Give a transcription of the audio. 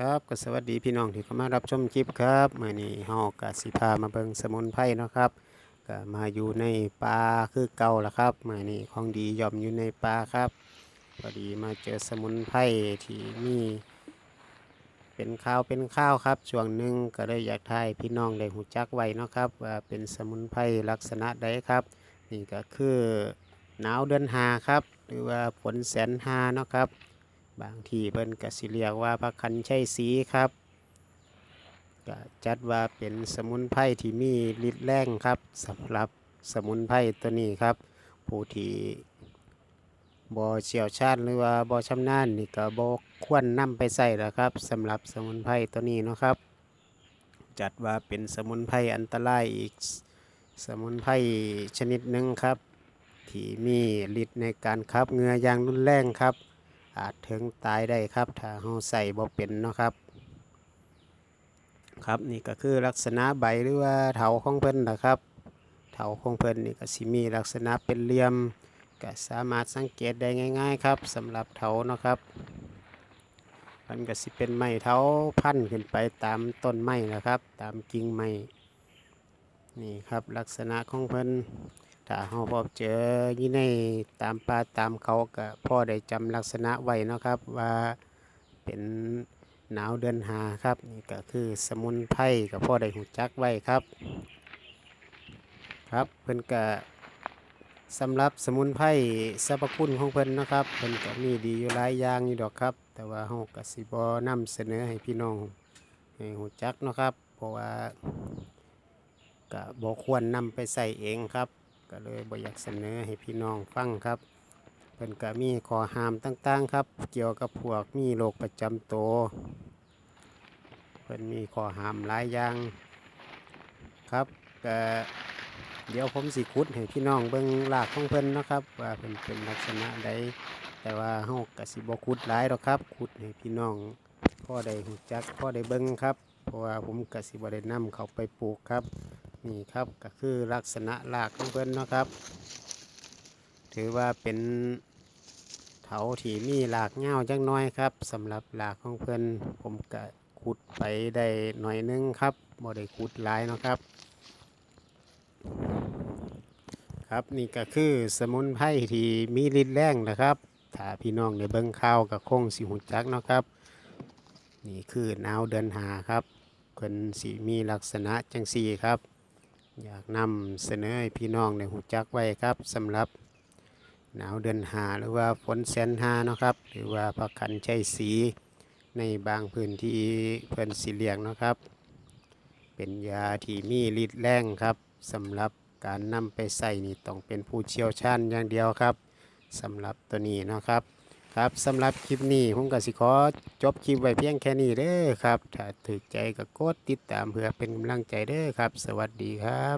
ครับก็สวัสดีพี่น้องที่เข้ามารับชมคลิปครับมื่อนี้เฮากะสิพามาเบิงสมุนไพรเนาะครับก็มาอยู่ในป่าคือเก่าละครับมื่อนี้ของดีย่อมอยู่ในป่าครับพอดีมาเจอสมุนไพรที่มีเป็นข้าวเป็นข้าวครับช่วงหนึ่งก็เลยอยากทายพี่น้องได้หูจักไว้เนาะครับว่าเป็นสมุนไพรลักษณะใดครับนี่ก็คือหนาวเดือนหาครับ หรือว่าฝนแสนหาเนาะครับ บางที่เพิ่นก็สิเรียกว่าพระคันใช้สีครับก็จัดว่าเป็นสมุนไพรที่มีฤทธิ์แรงครับสำหรับสมุนไพรตัวนี้ครับ ผู้ที่บ่เชี่ยวชาญหรือว่าบ่ชำนาญนี่ก็บ่ควรนำไปใส่แล้วครับสำหรับสมุนไพรตัวนี้เนาะครับ จัดว่าเป็นสมุนไพรอันตรายอีกสมุนไพรชนิดหนึ่งครับ ที่มีฤทธิ์ในการขับเหงืออย่างรุนแรงครับ อาจถึงตายได้ครับ ถ้าเราใส่บ่เป็นเนาะครับ ครับนี่ก็คือลักษณะใบหรือว่าเถาของเพิ่นนะครับ เถาของเพิ่นนี่ก็สิมีลักษณะเป็นเหลี่ยมก็สามารถสังเกตได้ง่าย ๆ ครับสำหรับเถาเนาะครับมันก็สิเป็นไม้เถาพันขึ้นไปตามต้นไม้นะครับ ตามกิ่งไม้นี่ครับลักษณะของเพิ่น ถ้าเราพบเจออยู่ในตามป่าตามเขาก็พ่อได้จำลักษณะไว้เนาะครับว่าเป็นหนาวเดือนหาครับนี่ก็คือสมุนไพรกับพ่อได้หูจักไว้ครับ ครับเพิ่นก็สำหรับสมุนไพรสรรพคุณของเพิ่นนะครับเพิ่นก็มีดีอยู่หลายอย่างอยู่ดอกครับ แต่ว่าเฮาก็สิบ่นำเสนอให้พี่น้องให้หูจักเนาะครับ เพราะว่าก็บ่ควรนำไปใส่เองครับ ก็เลยบ่อยากเสนอให้พี่น้องฟังครับเพิ่นก็มีข้อห้ามต่างๆครับ เกี่ยวกับพวกมีโรคประจำตัวเพิ่นมีข้อห้ามหลายอย่างครับก็เดี๋ยวผมสิขุดให้พี่น้องเบิ่งรากของเพิ่นนะครับ ว่าเพิ่นเป็นลักษณะใดแต่ว่าเฮาก็สิบ่ขุดหลายดอกครับขุดให้พี่น้องพ่อได้รู้จักพ่อได้เบิ่งครับ เพราะว่าผมก็สิบ่ได้นำเขาไปปลูกครับ นี่ครับก็คือลักษณะรากของเพิ่อนเนาะครับ ถือว่าเป็นเถาที่มีรากเงาจังน้อยครับสำหรับรากของเพิ่อนผมก็ขุดไปได้หน่อยนึงครับบ่ได้ขุดหลายเนาะครับ ครับนี่ก็คือสมุนไพรที่มีฤทธิ์แรงนะครับถ้าพี่น้องได้เบิ่งข่าวก็คงสิหูจักเนาะครับนี่คือนาวเดือนหาครับเพิ่นสิมีลักษณะจังซี่ครับ อยากนำเสนอให้พี่น้องได้หูจักไว้ครับสำหรับหนาวเดือนหาหรือว่าฝนแสนหาเนาะครับ หรือว่าพักขันใช้สีในบางพื้นที่เพิ่นสีเลียงเนาะครับ เป็นยาที่มีฤทธิ์แรงครับสำหรับการนำไปใส่นี่ต้องเป็นผู้เชี่ยวชาญอย่างเดียวครับสำหรับตัวนี้เนาะครับ ครับสำหรับคลิปนี้ผมก็สิขอจบคลิปไว้เพียงแค่นี้เด้อครับ ถ้าถูกใจก็กดติดตามเพื่อเป็นกำลังใจเด้อครับ สวัสดีครับ